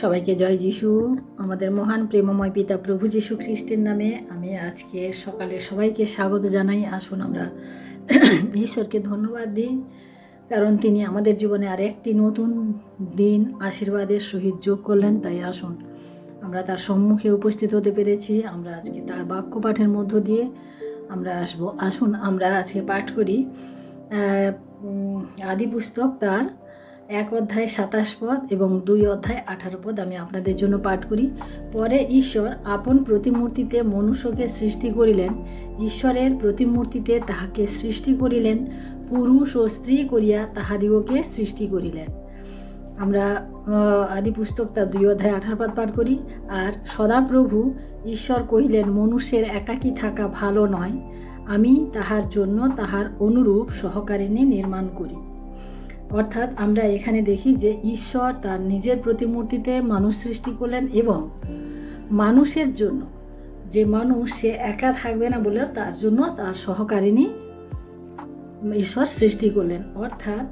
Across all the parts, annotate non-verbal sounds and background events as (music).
সবাইকে জয় যিশু। আমাদের মহান প্রেমময় পিতা প্রভু যিশু খ্রিস্টের নামে আমি আজকে সকালে সবাইকে স্বাগত জানাই। আসুন আমরা (clears throat) ঈশ্বরকে ধন্যবাদ দিই, কারণ তিনি আমাদের জীবনে আর একটি নতুন দিন আশীর্বাদের সহিত যোগ করলেন, তাই আসুন। আমরা তার সম্মুখে উপস্থিত হতে পেরেছি। আমরা আজকে তার বাক্য পাঠের মধ্য দিয়ে আমরা আসব। আসুন আমরা আজকে পাঠ করি আদি পুস্তক তার এক অধ্যায় সাতাশ পদ এবং দুই অধ্যায় আঠারো পদ আমি আপনাদের জন্য পাঠ করি। পরে ঈশ্বর আপন প্রতিমূর্তিতে মনুষ্যকে সৃষ্টি করিলেন। ঈশ্বরের প্রতিমূর্তিতে তাহাকে সৃষ্টি করিলেন। পুরুষ ও স্ত্রী করিয়া তাহাদিগকে সৃষ্টি করিলেন। আমরা আদি পুস্তক তার দুই অধ্যায় আঠারো পদ পাঠ করি। আর সদাপ্রভু ঈশ্বর কহিলেন, মনুষ্যের একাকী থাকা ভালো নয়। আমি তাহার জন্য তাহার অনুরূপ সহকারিণী নির্মাণ করি। অর্থাৎ আমরা এখানে দেখি যে ঈশ্বর তার নিজের প্রতিমূর্তিতে মানুষ সৃষ্টি করলেন এবং মানুষের জন্য যে মানুষ সে একা থাকবে না বলে তার জন্য তার সহকারিণী ঈশ্বর সৃষ্টি করলেন। অর্থাৎ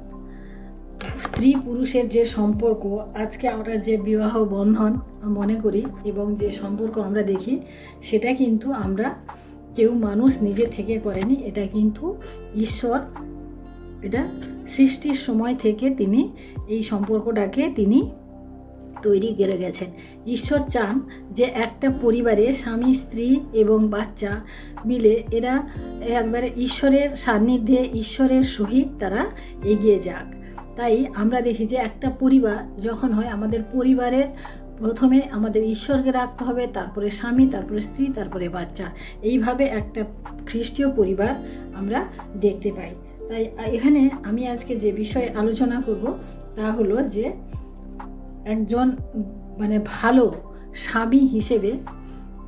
স্ত্রী পুরুষের যে সম্পর্ক, আজকে আমরা যে বিবাহ বন্ধন মনে করি এবং যে সম্পর্ক আমরা দেখি, সেটা কিন্তু আমরা কেউ মানুষ নিজে থেকে করেনি, এটা কিন্তু ঈশ্বর, এটা সৃষ্টির সময় থেকে তিনি এই সম্পর্কটাকে তিনি তৈরি করে গেছেন। ঈশ্বর চান যে একটা পরিবারে স্বামী, স্ত্রী এবং বাচ্চা মিলে এরা একবারে ঈশ্বরের সান্নিধ্যে, ঈশ্বরের সহিত তারা এগিয়ে যাক। তাই আমরা দেখি যে একটা পরিবার যখন হয়, আমাদের পরিবারের প্রথমে আমাদের ঈশ্বরকে রাখতে হবে, তারপরে স্বামী, তারপরে স্ত্রী, তারপরে বাচ্চা। এইভাবে একটা খ্রিস্টীয় পরিবার আমরা দেখতে পাই। তাই এখানে আমি আজকে যে বিষয়ে আলোচনা করব তা হলো যে একজন মানে ভালো স্বামী হিসেবে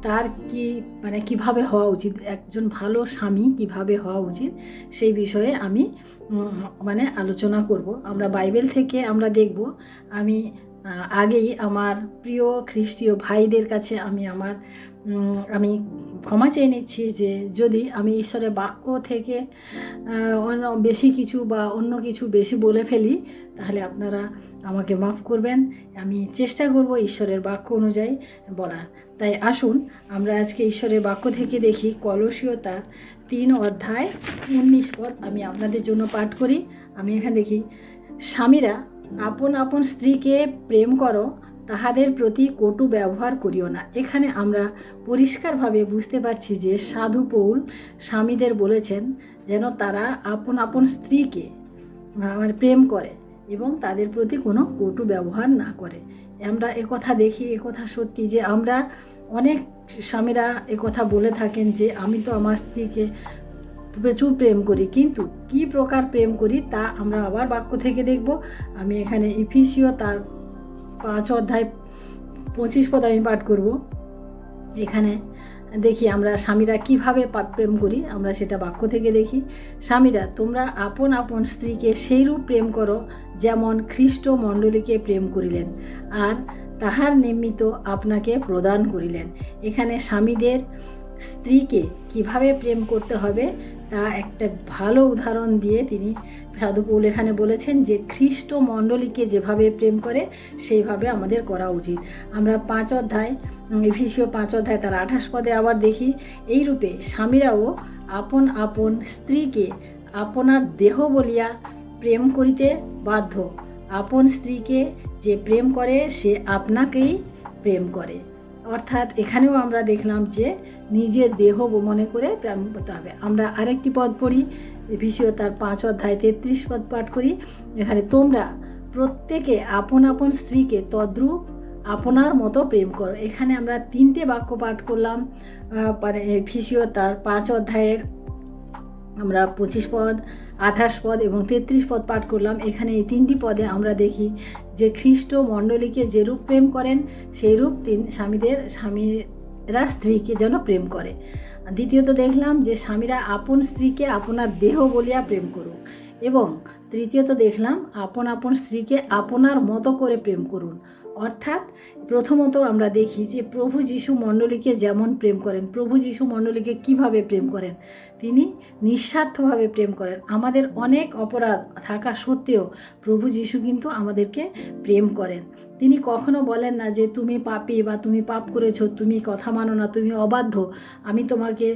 তার কি মানে কীভাবে হওয়া উচিত, একজন ভালো স্বামী কীভাবে হওয়া উচিত, সেই বিষয়ে আমি মানে আলোচনা করব। আমরা বাইবেল থেকে আমরা দেখব। আমি আগেই আমার প্রিয় খ্রিস্টীয় ভাইদের কাছে আমি আমার আমি ক্ষমা চেয়ে নিচ্ছি যে যদি আমি ঈশ্বরের বাক্য থেকে অন্য বেশি কিছু বা অন্য কিছু বেশি বলে ফেলি, তাহলে আপনারা আমাকে মাফ করবেন। আমি চেষ্টা করব ঈশ্বরের বাক্য অনুযায়ী বলার। তাই আসুন, আমরা আজকে ঈশ্বরের বাক্য থেকে দেখি কলসীয় তার তিন অধ্যায় উনিশ পদ আমি আপনাদের জন্য পাঠ করি। আমি এখানে দেখি, স্বামীরা, আপন আপন স্ত্রীকে প্রেম করো তাহাদের প্রতি কটু ব্যবহার করিও না। এখানে আমরা পরিষ্কারভাবে বুঝতে পারছি যে সাধু পৌল স্বামীদের বলেছেন যেন তারা আপন আপন স্ত্রীকে আহ, মানে প্রেম করে এবং তাদের প্রতি কোনো কটু ব্যবহার না করে। আমরা একথা দেখি একথা সত্যি যে আমরা অনেক স্বামীরা একথা বলে থাকেন যে আমি তো আমার স্ত্রীকে প্রচুর প্রেম করি কিন্তু কি প্রকার প্রেম করি তা আমরা আবার বাক্য থেকে দেখব। আমি এখানে ইফিসিও তার পাঁচ অধ্যায় পঁচিশ পদ আমি পাঠ করব। এখানে দেখি আমরা স্বামীরা কীভাবে প্রেম করি, আমরা সেটা বাক্য থেকে দেখি। স্বামীরা, তোমরা আপন আপন স্ত্রীকে সেইরূপ প্রেম করো যেমন খ্রিস্ট মণ্ডলীকে প্রেম করিলেন আর তাহার নিমিত্ত আপনাকে প্রদান করিলেন। এখানে স্বামীদের স্ত্রীকে কীভাবে প্রেম করতে হবে তা একটা ভালো উদাহরণ দিয়ে তিনি সাধু পৌল এখানে বলেছেন যে, খ্রিস্ট মণ্ডলীকে যেভাবে প্রেম করে, সেইভাবে আমাদের করা উচিত। আমরা পাঁচ অধ্যায় এফিসিও পাঁচ অধ্যায় তার আঠাশ পদে আবার দেখি, এই রূপে স্বামীরাও আপন আপন স্ত্রীকে আপনার দেহ বলিয়া প্রেম করিতে বাধ্য। আপন স্ত্রীকে যে প্রেম করে, সে আপনাকেই প্রেম করে। অর্থাৎ এখানেও আমরা দেখলাম যে নিজের দেহ মনে করে প্রেম করতে হবে। আমরা আরেকটি পদ পড়ি, এফিসিও তার পাঁচ অধ্যায় তেত্রিশ পদ পাঠ করি। এখানে তোমরা প্রত্যেকে আপন আপন স্ত্রীকে তদ্রূপ আপনার মতো প্রেম করো। এখানে আমরা তিনটে বাক্য পাঠ করলাম। মানে এফিসিও তার পাঁচ অধ্যায়ের আমরা পঁচিশ পদ আঠাশ পদ এবং তেত্রিশ পদ পাঠ করলাম। এখানে এই তিনটি পদে আমরা দেখি যে খ্রিস্ট মণ্ডলীকে যেরূপ প্রেম করেন সেই রূপ তিন স্বামীদের স্বামীরা স্ত্রীকে যেন প্রেম করে। দ্বিতীয়ত দেখলাম যে স্বামীরা আপন স্ত্রীকে আপনার দেহ বলিয়া প্রেম করুক এবং তৃতীয়ত দেখলাম আপন আপন স্ত্রীকে আপনার মতো করে প্রেম করুন। অর্থাৎ প্রথমত আমরা দেখি যে প্রভু যিশু মণ্ডলীকে যেমন প্রেম করেন, প্রভু যিশু মণ্ডলীকে কীভাবে প্রেম করেন? তিনি নিঃস্বার্থভাবে প্রেম করেন। আমাদের অনেক অপরাধ থাকা সত্ত্বেও প্রভু যিশু কিন্তু আমাদেরকে প্রেম করেন। তিনি কখনো বলেন না যে, তুমি পাপি বা তুমি পাপ করেছ, তুমি কথা মানো না, তুমি অবাধ্য, আমি তোমাকে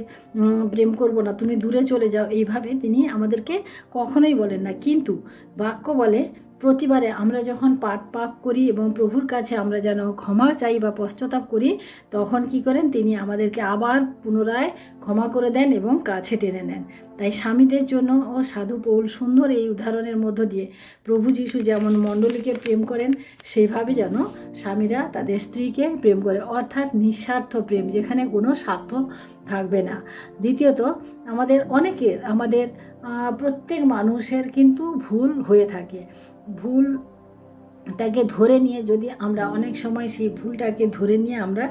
প্রেম করব না, তুমি দূরে চলে যাও। এইভাবে তিনি আমাদেরকে কখনোই বলেন না। কিন্তু বাক্য বলে প্রতিবারে আমরা যখন পাপ পাপ করি এবং প্রভুর কাছে আমরা যেন ক্ষমা চাই বা পশ্চাতাপ করি, তখন কি করেন? তিনি আমাদেরকে আবার পুনরায় ক্ষমা করে দেন এবং কাছে টেনে নেন। তাই স্বামীদের জন্য ও সাধু পৌল সুন্দর এই উদাহরণের মধ্য দিয়ে প্রভু যিশু যেমন মণ্ডলীকে প্রেম করেন সেইভাবে যেন স্বামীরা তাদের স্ত্রীকে প্রেম করে। অর্থাৎ নিঃস্বার্থ প্রেম, যেখানে কোনো স্বার্থ থাকবে না। দ্বিতীয়ত, আমাদের অনেকের, আমাদের প্রত্যেক মানুষের কিন্তু ভুল হয়ে থাকে। ভুল তাকে ধরে নিয়ে যদি আমরা অনেক সময় সেই ভুলটাকে ধরে নিয়ে আমরা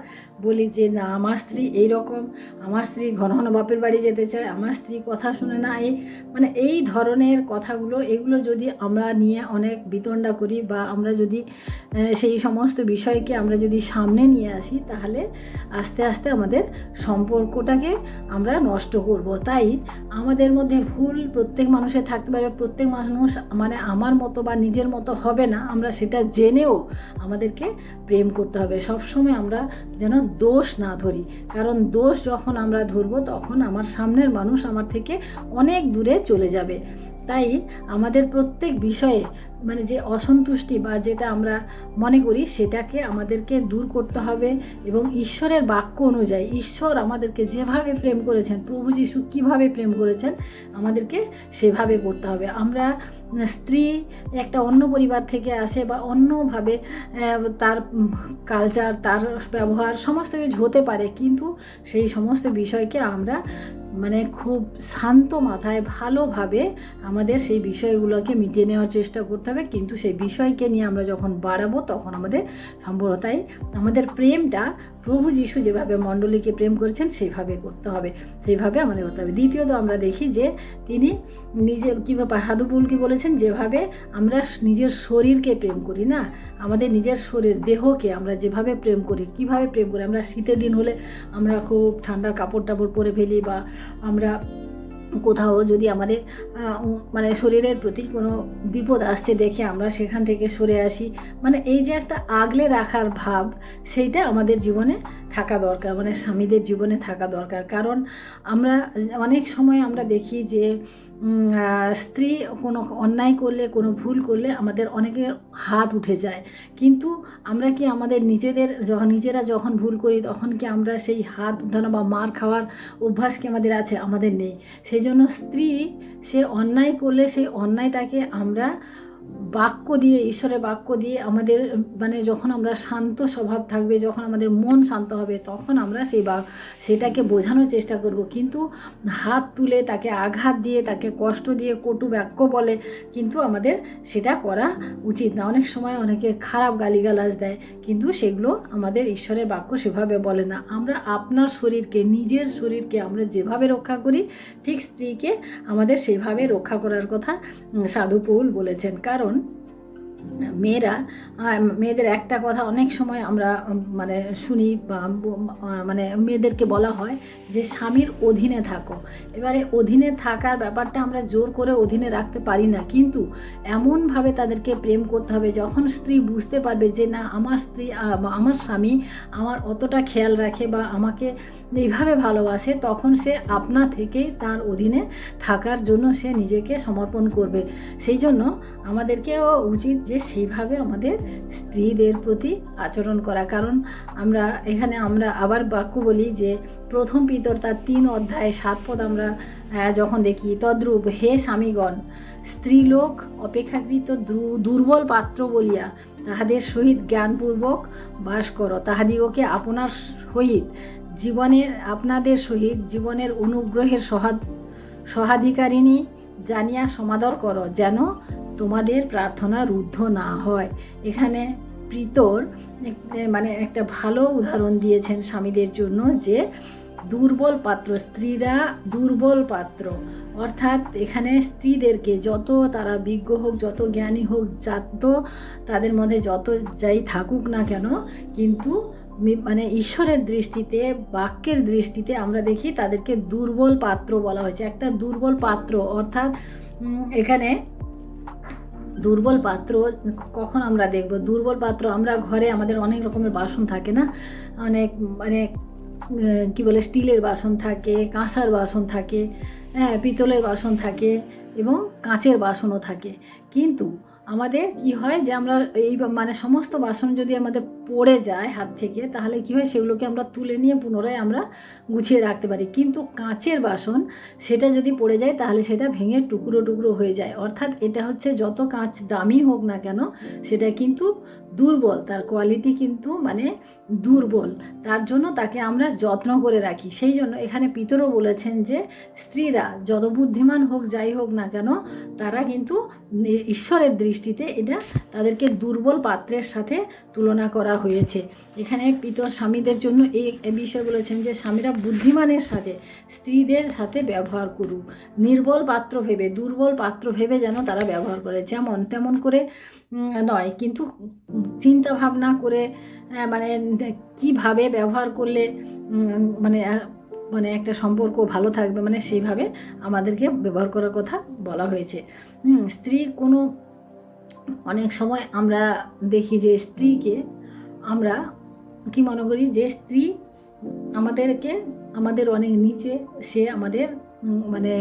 বলি যে, না, আমার স্ত্রী এই রকম আমার স্ত্রী ঘন ঘন বাপের বাড়ি যেতে চায়, আমার স্ত্রী কথা শুনে না, এই মানে এই ধরনের কথাগুলো, এগুলো যদি আমরা নিয়ে অনেক বিতণ্ডা করি বা আমরা যদি সেই সমস্ত বিষয়কে আমরা যদি সামনে নিয়ে আসি, তাহলে আস্তে আস্তে আমাদের সম্পর্কটাকে আমরা নষ্ট করব। তাই আমাদের মধ্যে ভুল প্রত্যেক মানুষের থাকতে পারে, প্রত্যেক মানুষ মানে আমার মতো বা নিজের মতো হবে না, আমরা সেটা জেনেও আমাদেরকে প্রেম করতে হবে। সবসময় আমরা যেন দোষ না ধরি। কারণ দোষ যখন আমরা ধরবো, তখন আমার সামনের মানুষ আমার থেকে অনেক দূরে চলে যাবে। তাই আমাদের প্রত্যেক বিষয়ে মানে যে অসন্তুষ্টি বা যেটা আমরা মনে করি সেটাকে আমাদেরকে দূর করতে হবে এবং ঈশ্বরের বাক্য অনুযায়ী ঈশ্বর আমাদেরকে যেভাবে প্রেম করেছেন, প্রভু যিশু কীভাবে প্রেম করেছেন, আমাদেরকে সেভাবে করতে হবে। আমরা স্ত্রী একটা অন্য পরিবার থেকে আসে বা অন্যভাবে তার কালচার তার ব্যবহার সমস্ত কিছু হতে পারে, কিন্তু সেই সমস্ত বিষয়কে আমরা মানে খুব শান্ত মাথায় ভালোভাবে আমাদের সেই বিষয়গুলোকে মিটিয়ে নেওয়ার চেষ্টা করতে হবে। কিন্তু সেই বিষয়কে নিয়ে আমরা যখন বাড়াবো, তখন আমাদের সম্পূর্ণ তাই আমাদের প্রেমটা প্রভু যিশু যেভাবে মণ্ডলীকে প্রেম করেছেন, সেইভাবে করতে হবে। সেইভাবে আমাদের করতে হবে। দ্বিতীয়ত আমরা দেখি যে তিনি নিজে কীভাবে সাধুপুল কি বলেছেন, যেভাবে আমরা নিজের শরীরকে প্রেম করি না আমাদের নিজের শরীর, দেহকে আমরা যেভাবে প্রেম করি, কীভাবে প্রেম করি, আমরা শীতের দিন হলে আমরা খুব ঠান্ডা কাপড় টাপড় পরে ফেলি বা আমরা কোথাও যদি আমাদের মানে শরীরের প্রতি কোনো বিপদ আসছে দেখে আমরা সেখান থেকে সরে আসি। মানে এই যে একটা আগলে রাখার ভাব, সেইটা আমাদের জীবনে থাকা দরকার মানে স্বামীদের জীবনে থাকা দরকার। কারণ আমরা অনেক সময় আমরা দেখি যে স্ত্রী কোনো অন্যায় করলে, কোনো ভুল করলে আমাদের অনেকের হাত উঠে যায়। কিন্তু আমরা কি আমাদের নিজেদের যখন, নিজেরা যখন ভুল করি, তখন কি আমরা সেই হাত উঠানো বা মার খাওয়ার অভ্যাস কি আমাদের আছে? আমাদের নেই। সেই জন্য স্ত্রী সে অন্যায় করলে, সেই অন্যায়টাকে আমরা বাক্য দিয়ে, ঈশ্বরের বাক্য দিয়ে আমাদের মানে যখন আমরা শান্ত স্বভাব থাকবে, যখন আমাদের মন শান্ত হবে, তখন আমরা সেই বা, সেটাকে বোঝানোর চেষ্টা করব। কিন্তু হাত তুলে তাকে আঘাত দিয়ে, তাকে কষ্ট দিয়ে, কটু বাক্য বলে কিন্তু আমাদের সেটা করা উচিত না। অনেক সময় অনেকে খারাপ গালিগালাজ দেয়, কিন্তু সেগুলো আমাদের ঈশ্বরের বাক্য সেভাবে বলে না। আমরা আপনার শরীরকে, নিজের শরীরকে আমরা যেভাবে রক্ষা করি, ঠিক স্ত্রীকে আমাদের সেভাবে রক্ষা করার কথা সাধু পৌল বলেছেন। কারণ কারণ মেয়েরা মেয়েদের একটা কথা অনেক সময় আমরা মানে শুনি মানে মেয়েদেরকে বলা হয় যে স্বামীর অধীনে থাকো। এবারে অধীনে থাকার ব্যাপারটা আমরা জোর করে অধীনে রাখতে পারি না। কিন্তু এমনভাবে তাদেরকে প্রেম করতে হবে, যখন স্ত্রী বুঝতে পারবে যে না, আমার স্ত্রী আমার স্বামী আমার অতটা খেয়াল রাখে বা আমাকে এইভাবে ভালোবাসে, তখন সে আপনা থেকেই তার অধীনে থাকার জন্য সে নিজেকে সমর্পণ করবে। সেই জন্য আমাদেরকেও উচিত যে সেইভাবে আমাদের স্ত্রীদের প্রতি আচরণ করা। কারণ আমরা এখানে আমরা আবার বাক্য বলি যে, প্রথম পিতর তার তিন অধ্যায় সাত পদ আমরা যখন দেখি, তদ্রূপ, হে স্বামীগণ, স্ত্রীলোক অপেক্ষাকৃত দ্রু- দুর্বল পাত্র বলিয়া তাহাদের সহিত জ্ঞানপূর্বক বাস করো। তাহাদিগকে আপনার সহিত জীবনের, আপনাদের সহিত জীবনের অনুগ্রহের সহাধিকারিণী জানিয়া সমাদর করো, যেন তোমাদের প্রার্থনা রুদ্ধ না হয়। এখানে প্রীতর মানে একটা ভালো উদাহরণ দিয়েছেন স্বামীদের জন্য যে দুর্বল পাত্র, স্ত্রীরা দুর্বল পাত্র। অর্থাৎ এখানে স্ত্রীদেরকে যত তারা বিজ্ঞ হোক, যত জ্ঞানী হোক, যত তাদের মধ্যে যত যাই থাকুক না কেন, কিন্তু মানে ঈশ্বরের দৃষ্টিতে, বাক্যের দৃষ্টিতে আমরা দেখি তাদেরকে দুর্বল পাত্র বলা হয়েছে। একটা দুর্বল পাত্র, অর্থাৎ এখানে দুর্বল পাত্র কখন আমরা দেখব? দুর্বল পাত্র, আমরা ঘরে আমাদের অনেক রকমের বাসন থাকে না? অনেক মানে কি বলে, স্টিলের বাসন থাকে, কাঁসার বাসন থাকে হ্যাঁ পিতলের বাসন থাকে এবং কাঁচের বাসনও থাকে। কিন্তু আমাদের কি হয় যে আমরা এই মানে সমস্ত বাসন যদি আমাদের পড়ে যায় হাত থেকে, তাহলে কি হয় সেগুলোকে আমরা তুলে নিয়ে পুনরায় আমরা গুছিয়ে রাখতে পারি। কিন্তু কাঁচের বাসন সেটা যদি পড়ে যায়, তাহলে সেটা ভেঙে টুকরো টুকরো হয়ে যায়। অর্থাৎ এটা হচ্ছে যত কাঁচ দামি হোক না কেন, সেটা কিন্তু দুর্বল, তার কোয়ালিটি কিন্তু মানে দুর্বল। তার জন্য তাকে আমরা যত্ন করে রাখি। সেই জন্য এখানে পিতরও বলেছেন যে, স্ত্রীরা যত বুদ্ধিমান হোক, যাই হোক না কেন, তারা কিন্তু ঈশ্বরের দৃষ্টিতে এটা তাদেরকে দুর্বল পাত্রের সাথে তুলনা করা হয়েছে। এখানে পিতর স্বামীদের জন্য এই বিষয় বলেছেন যে, স্বামীরা বুদ্ধিমানের সাথে স্ত্রীদের সাথে ব্যবহার করুক। নির্বল পাত্র ভেবে, দুর্বল পাত্র ভেবে যেন তারা ব্যবহার করে। যেমন তেমন করে নয়। কিন্তু চিন্তা ভাবনা করে মানে কীভাবে ব্যবহার করলে মানে মানে একটা সম্পর্ক ভালো থাকবে মানে সেইভাবে আমাদেরকে ব্যবহার করার কথা বলা হয়েছে। স্ত্রী কোনো, অনেক সময় আমরা দেখি যে স্ত্রীকে আমরা কি মনে করি যে স্ত্রী আমাদেরকে, আমাদের অনেক নিচে, সে আমাদের মানে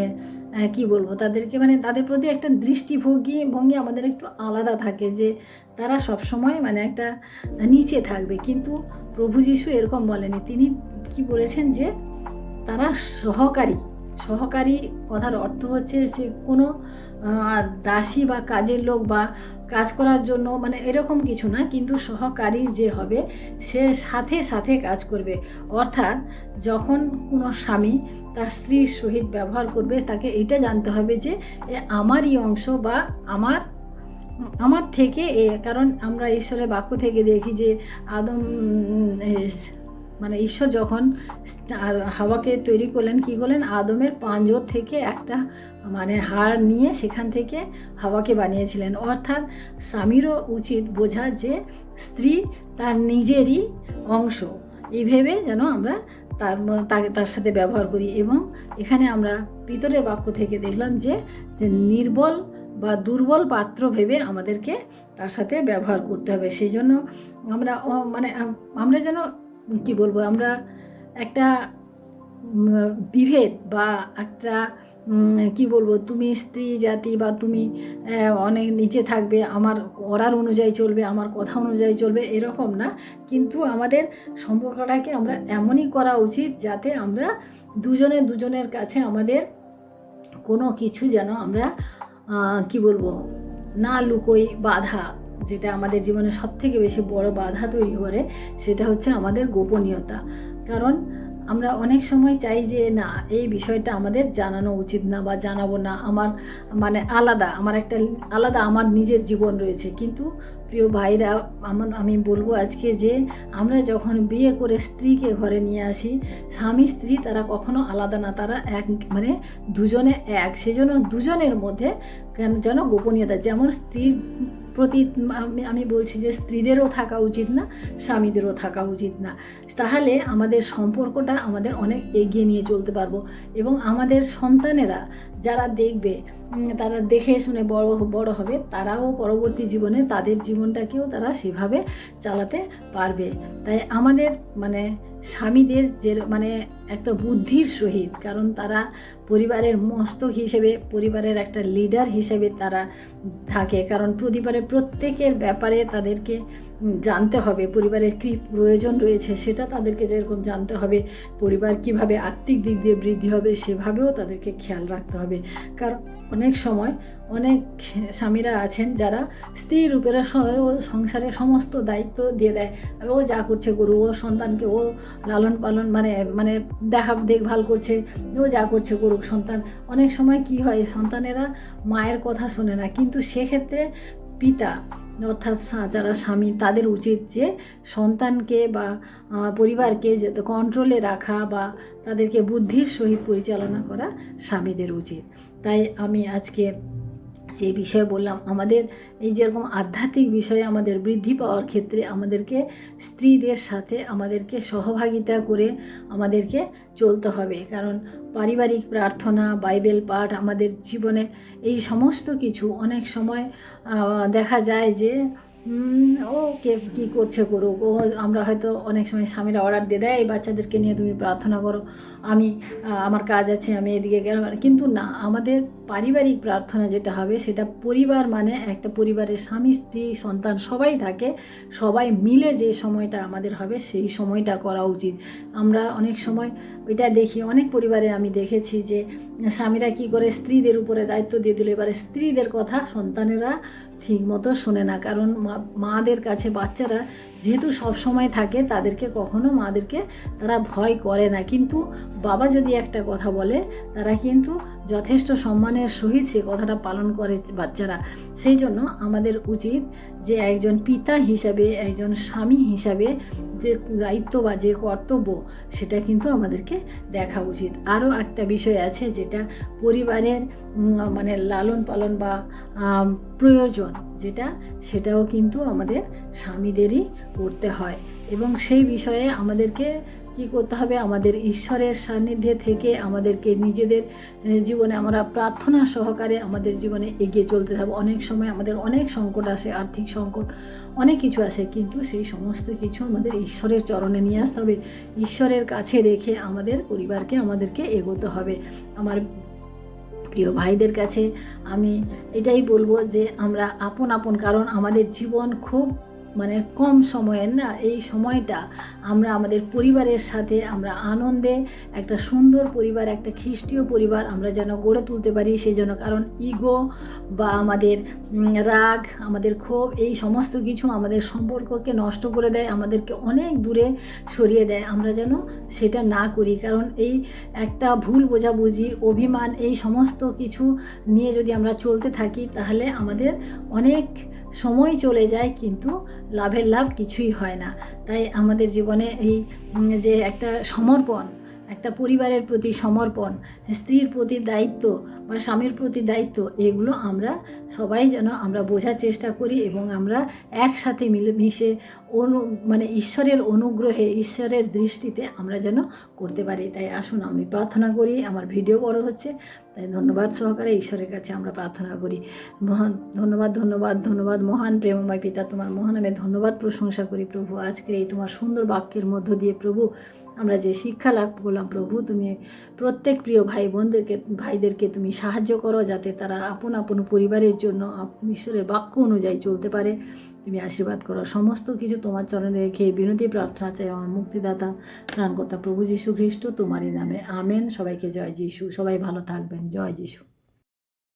কি বলব, তাদেরকে মানে তাদের প্রতি একটা দৃষ্টিভঙ্গি, ভঙ্গি আমাদের একটু আলাদা থাকে যে তারা সব সময় মানে একটা নিচে থাকবে। কিন্তু প্রভু যিশু এরকম বলেনি। তিনি কি বলেছেন যে তারা সহকারী সহকারী কথার অর্থ হচ্ছে যে কোনো দাসী বা কাজের লোক বা কাজ করার জন্য মানে এরকম কিছু না, কিন্তু সহকারী যে হবে, সে সাথে সাথে কাজ করবে। অর্থাৎ যখন কোনো স্বামী তার স্ত্রীর সহিত ব্যবহার করবে, তাকে এটা জানতে হবে যে আমারই অংশ বা আমার আমার থেকে কারণ আমরা ঈশ্বরের বাক্য থেকে দেখি যে, আদম মানে ঈশ্বর যখন হাওয়াকে তৈরি করলেন, কি করলেন? আদমের পাঁজর থেকে একটা মানে হাড় নিয়ে সেখান থেকে হাওয়াকে বানিয়েছিলেন। অর্থাৎ স্বামীরও উচিত বোঝা যে স্ত্রী তার নিজেরই অংশ। এই ভেবে যেন আমরা তার তাকে, তার সাথে ব্যবহার করি এবং এখানে আমরা পিতরের বাক্য থেকে দেখলাম যে নির্বল বা দুর্বল পাত্র ভেবে আমাদেরকে তার সাথে ব্যবহার করতে হবে। সেই জন্য আমরা মানে আমরা যেন, কি বলব, আমরা একটা বিভেদ বা একটা কি বলব, তুমি স্ত্রী, জাতি বা তুমি অনেক নিচে থাকবে, আমার অর্ডার অনুযায়ী চলবে, আমার কথা অনুযায়ী চলবে, এরকম না। কিন্তু আমাদের সম্পর্কটাকে আমরা এমনই করা উচিত যাতে আমরা দুজনে দুজনের কাছে আমাদের কোনো কিছু যেন আমরা কি বলব, না লুকোই বাধা, যেটা আমাদের জীবনে সবথেকে বেশি বড় বাধা তৈরি করে, সেটা হচ্ছে আমাদের গোপনীয়তা। কারণ আমরা অনেক সময় চাই যে, না, এই বিষয়টা আমাদের জানানো উচিত না বা জানাব না। আমার মানে আলাদা, আমার একটা, আলাদা আমার নিজের জীবন রয়েছে। কিন্তু প্রিয় ভাইরা আমার আমি বলব আজকে যে, আমরা যখন বিয়ে করে স্ত্রীকে ঘরে নিয়ে আসি, স্বামী, স্ত্রী তারা কখনো আলাদা না। তারা এক মানে দুজনে এক। সেজন্য দুজনের মধ্যে কেন যেন গোপনীয়তা, যেমন স্ত্রীর প্রতি আমি- বলছি যে স্ত্রীদেরও থাকা উচিত না, স্বামীদেরও থাকা উচিত না। তাহলে আমাদের সম্পর্কটা আমাদের অনেক এগিয়ে নিয়ে চলতে পারব এবং আমাদের সন্তানেরা যারা দেখবে তারা দেখে শুনে বড় বড় হবে, তারাও পরবর্তী জীবনে তাদের জীবনটাকেও তারা সেভাবে চালাতে পারবে। তাই আমাদের মানে স্বামীদের যে মানে একটা বুদ্ধির সহিত, কারণ তারা পরিবারের মস্তক হিসেবে, পরিবারের একটা লিডার হিসেবে তারা থাকে। কারণ পরিবারের প্রত্যেকের ব্যাপারে তাদেরকে জানতে হবে, পরিবারের কী প্রয়োজন রয়েছে সেটা তাদেরকে যেরকম জানতে হবে, পরিবার কীভাবে আর্থিক দিক দিয়ে বৃদ্ধি হবে সেভাবেও তাদেরকে খেয়াল রাখতে হবে। কারণ অনেক সময় অনেক স্বামীরা আছেন যারা স্ত্রীর ও সংসারের সমস্ত দায়িত্ব দিয়ে দেয়। ও যা করছে গরু ও সন্তানকে ও লালন পালন মানে মানে দেখা, দেখভাল করছে, ও যা করছে করুক, সন্তান, অনেক সময় কি হয় সন্তানেরা মায়ের কথা শোনে না। কিন্তু সেক্ষেত্রে পিতা অর্থাৎ যারা স্বামী, তাদের উচিত যে সন্তানকে বা পরিবারকে কন্ট্রোলে রাখা বা তাদেরকে বুদ্ধির সহিত পরিচালনা করা স্বামীদের উচিত। তাই আমি আজকে যে বিষয়ে বললাম, আমাদের এই যেরকম আধ্যাত্মিক বিষয়ে আমাদের বৃদ্ধি পাওয়ার ক্ষেত্রে আমাদেরকে স্ত্রীদের সাথে আমাদেরকে সহভাগিতা করে আমাদেরকে চলতে হবে। কারণ পারিবারিক প্রার্থনা, বাইবেল পাঠ, আমাদের জীবনে এই সমস্ত কিছু অনেক সময় দেখা যায় যে ও কে, কী করছে করুক ও, আমরা হয়তো অনেক সময় স্বামীরা অর্ডার দিয়ে দেয় বাচ্চাদেরকে নিয়ে তুমি প্রার্থনা করো। আমি আমার কাজ আছে, আমি এদিকে গেলাম। কিন্তু না, আমাদের পারিবারিক প্রার্থনা যেটা হবে, সেটা পরিবার মানে একটা পরিবারের স্বামী, স্ত্রী, সন্তান সবাই থাকে। সবাই মিলে যে সময়টা আমাদের হবে, সেই সময়টা করা উচিত। আমরা অনেক সময় এটা দেখি, অনেক পরিবারে আমি দেখেছি যে স্বামীরা কি করে স্ত্রীদের উপরে দায়িত্ব দিয়ে দিল। এবারে স্ত্রীদের কথা সন্তানেরা ঠিক মতো শোনে না। কারণ মাদের কাছে বাচ্চারা যেহেতু সব সময় থাকে, তাদেরকে কখনো মাদেরকে তারা ভয় করে না। কিন্তু বাবা যদি একটা কথা বলে, তারা কিন্তু যথেষ্ট সম্মানের সহিত সে কথাটা পালন করে বাচ্চারা। সেই জন্য আমাদের উচিত যে একজন পিতা হিসাবে, একজন স্বামী হিসাবে যে দায়িত্ব বা যে কর্তব্য, সেটা কিন্তু আমাদেরকে দেখা উচিত। আরও একটা বিষয় আছে যেটা পরিবারের মানে লালন পালন বা প্রয়োজন। যেটা, সেটাও কিন্তু আমাদের স্বামীদেরই করতে হয়। এবং সেই বিষয়ে আমাদেরকে কি করতে হবে? আমাদের ঈশ্বরের সান্নিধ্যে থেকে আমাদেরকে নিজেদের জীবনে আমরা প্রার্থনা সহকারে আমাদের জীবনে এগিয়ে চলতে হবে অনেক সময় আমাদের অনেক সংকট আসে, আর্থিক সংকট, অনেক কিছু আসে, কিন্তু সেই সমস্ত কিছু আমাদের ঈশ্বরের চরণে নিয়ে আসতে হবে। ঈশ্বরের কাছে রেখে আমাদের পরিবারকে আমাদেরকে এগোতে হবে। আমার প্রিয় ভাইদের কাছে আমি এটাই বলব যে আমরা আপন আপন কারণ আমাদের জীবন খুব মানে কম সময়ের না, এই সময়টা আমরা আমাদের পরিবারের সাথে আমরা আনন্দে, একটা সুন্দর পরিবার, একটা খ্রিস্টীয় পরিবার আমরা যেন গড়ে তুলতে পারি, সেই জন্য কারণ ইগো বা আমাদের রাগ, আমাদের ক্ষোভ, এই সমস্ত কিছু আমাদের সম্পর্ককে নষ্ট করে দেয়, আমাদেরকে অনেক দূরে সরিয়ে দেয়, আমরা যেন সেটা না করি। কারণ এই একটা ভুল বোঝাবুঝি, অভিমান, এই সমস্ত কিছু নিয়ে যদি আমরা চলতে থাকি, তাহলে আমাদের অনেক সময় চলে যায় কিন্তু লাভের লাভ কিছুই হয় না। তাই আমাদের জীবনে এই যে একটা সমর্পণ একটা পরিবারের প্রতি সমর্পণ, স্ত্রীর প্রতি দায়িত্ব বা স্বামীর প্রতি দায়িত্ব, এগুলো আমরা সবাই যেন আমরা বোঝার চেষ্টা করি এবং আমরা একসাথে মিলেমিশে অনু মানে ঈশ্বরের অনুগ্রহে, ঈশ্বরের দৃষ্টিতে আমরা যেন করতে পারি। তাই আসুন আমি প্রার্থনা করি, আমার ভিডিও বড় হচ্ছে, তাই ধন্যবাদ সহকারে ঈশ্বরের কাছে আমরা প্রার্থনা করি। মহান, ধন্যবাদ ধন্যবাদ ধন্যবাদ, মহান, প্রেমময় পিতা, তোমার মহান আমি ধন্যবাদ প্রশংসা করি প্রভু। আজকে এই তোমার সুন্দর বাক্যের মধ্য দিয়ে প্রভু আমরা যে শিক্ষা লাভ করলাম, প্রভু তুমি প্রত্যেক প্রিয় ভাই বোনদেরকে, ভাইদেরকে তুমি সাহায্য করো যাতে তারা আপন আপন পরিবারের জন্য ঈশ্বরের বাক্য অনুযায়ী চলতে পারে। তুমি আশীর্বাদ করো। সমস্ত কিছু তোমার চরণে রেখে বিনতি, প্রার্থনা চাই আমার মুক্তিদাতা, ত্রাণকর্তা প্রভু যীশু খ্রিস্ট, তোমারই নামে। আমেন। সবাইকে জয় যিশু। সবাই ভালো থাকবেন। জয় যিশু।